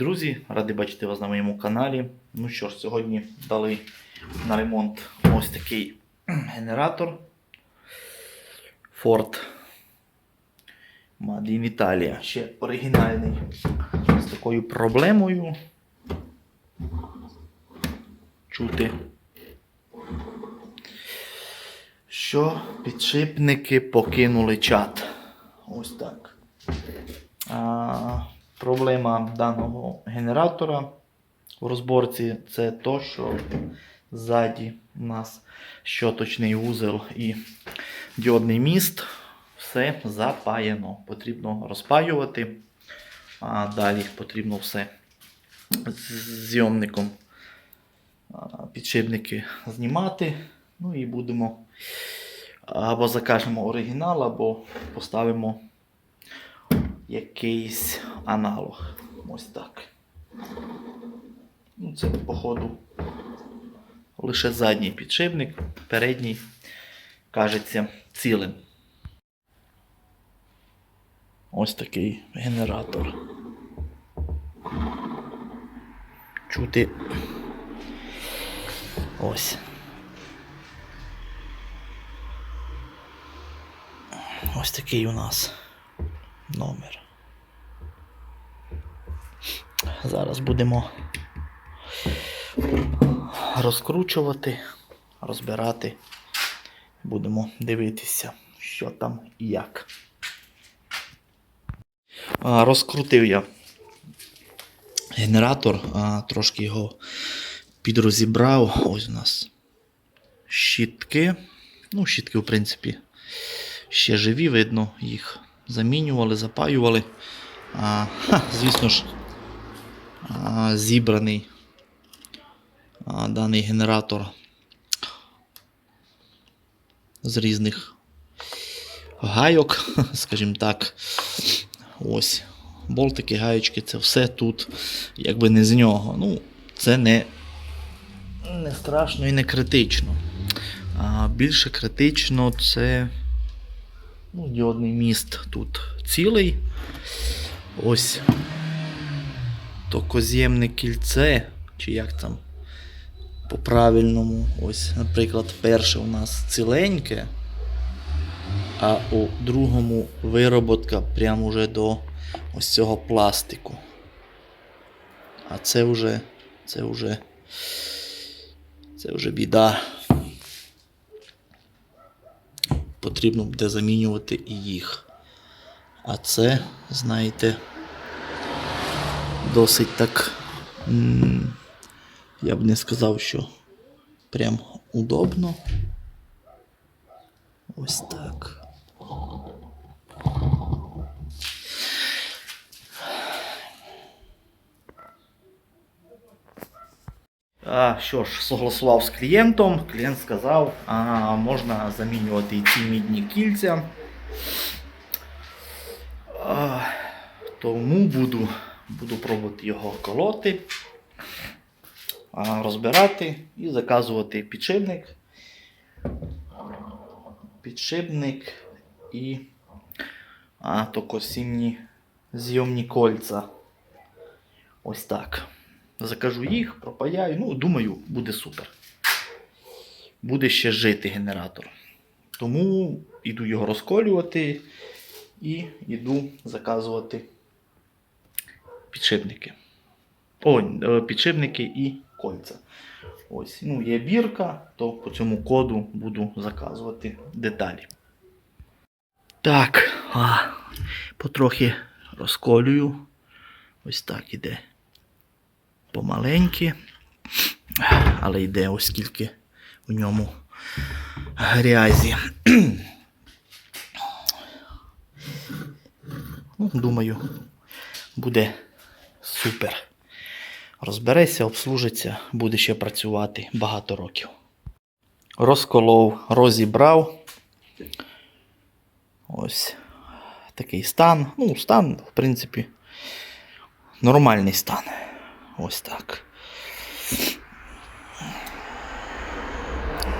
друзі! Радий бачити вас на моєму каналі. Ну що ж, сьогодні дали на ремонт ось такий генератор Ford Made in Italia. Ще оригінальний з такою проблемою. Чути, що підшипники покинули чат. Ось так. А, проблема даного генератора в розборці це то, що ззаді у нас щоточний вузел і діодний міст. Все запаяно. Потрібно розпаювати. А далі потрібно все з зйомником підшипники знімати. Ну і будемо або закажемо оригінал, або поставимо якийсь аналог. Ось так. Ну, це, походу, лише задній підшипник, передній кажеться цілим. Ось такий генератор. Чути. Ось. Ось такий у нас номер. Зараз будемо розкручувати, розбирати. Будемо дивитися, що там і як. Розкрутив я генератор, трошки його підрозібрав. Ось у нас щітки. Ну, щітки, в принципі, ще живі, видно, їх замінювали, запаювали. А, ха, звісно ж, а, зібраний а, даний генератор з різних гайок, скажімо так. Ось. Болтики, гаєчки, це все тут, якби не з нього. Ну, це не, не страшно і не критично. А більше критично це ну, діодний міст тут цілий. Ось токозємне кільце, чи як там по-правильному. Ось, наприклад, перше у нас ціленьке, а у другому вироботка прямо уже до ось цього пластику. А це вже, це вже, це вже біда. Потрібно буде замінювати і їх. А це, знаєте, досить так. Я б не сказав, що прям удобно. Ось так. Що ж, согласував з клієнтом. Клієнт сказав, а, можна замінювати і ці мідні кільця. Тому буду, буду пробувати його колоти, розбирати і заказувати підшипник. Підшипник і а, токосімні зйомні кольця. Ось так. Закажу їх, пропаяю. Ну, думаю, буде супер. Буде ще жити генератор. Тому йду його розколювати і йду заказувати підшипники. О, е, підшипники і кольця. Ось, ну, є бірка, то по цьому коду буду заказувати деталі. Так, а, потрохи розколюю. Ось так іде помаленьки, але йде оскільки в ньому грязі. ну, думаю, буде супер. Розбереться, обслужиться, буде ще працювати багато років. Розколов, розібрав. Ось такий стан. Ну, стан, в принципі, нормальний стан. Ось так.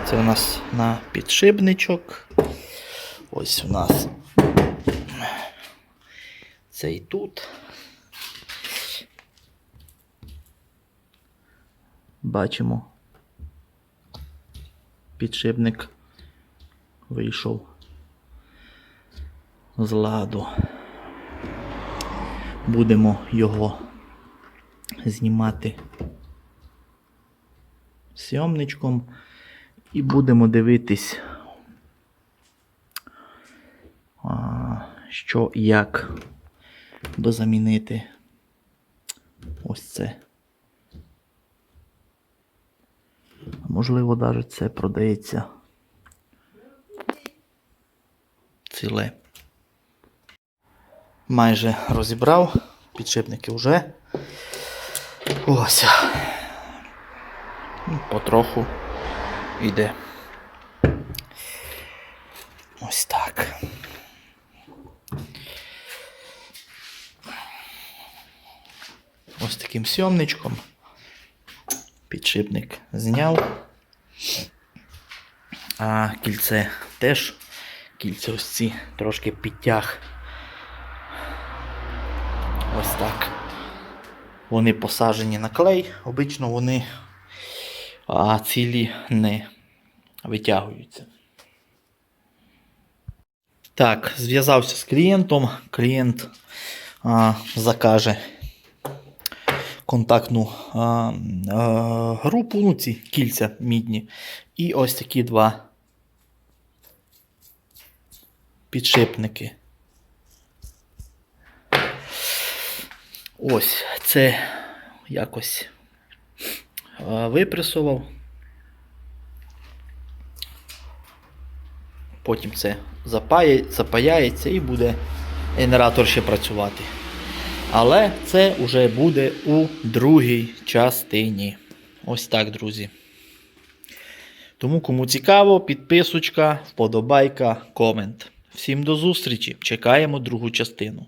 Це у нас на підшипничок. Ось у нас цей тут. бачимо. Підшипник вийшов з ладу. Будемо його знімати сйомничком і будемо дивитись, що як дозамінити ось це. Можливо, навіть це продається ціле. Майже розібрав, підшипники вже. Ось. Ну, Потроху йде. Ось так. Ось таким сьомничком. Підшипник зняв. А кільце теж. Кільце ось ці трошки підтяг. Ось так. Вони посаджені на клей. Обично вони а цілі не витягуються. Так, зв'язався з клієнтом. Клієнт а, закаже контактну а, а, групу, ну ці кільця мідні. І ось такі два підшипники. Ось це якось випресував. Потім це запаяється і буде генератор ще працювати. Але це вже буде у другій частині. Ось так, друзі. Тому, кому цікаво, підписочка, вподобайка, комент. Всім до зустрічі! Чекаємо другу частину.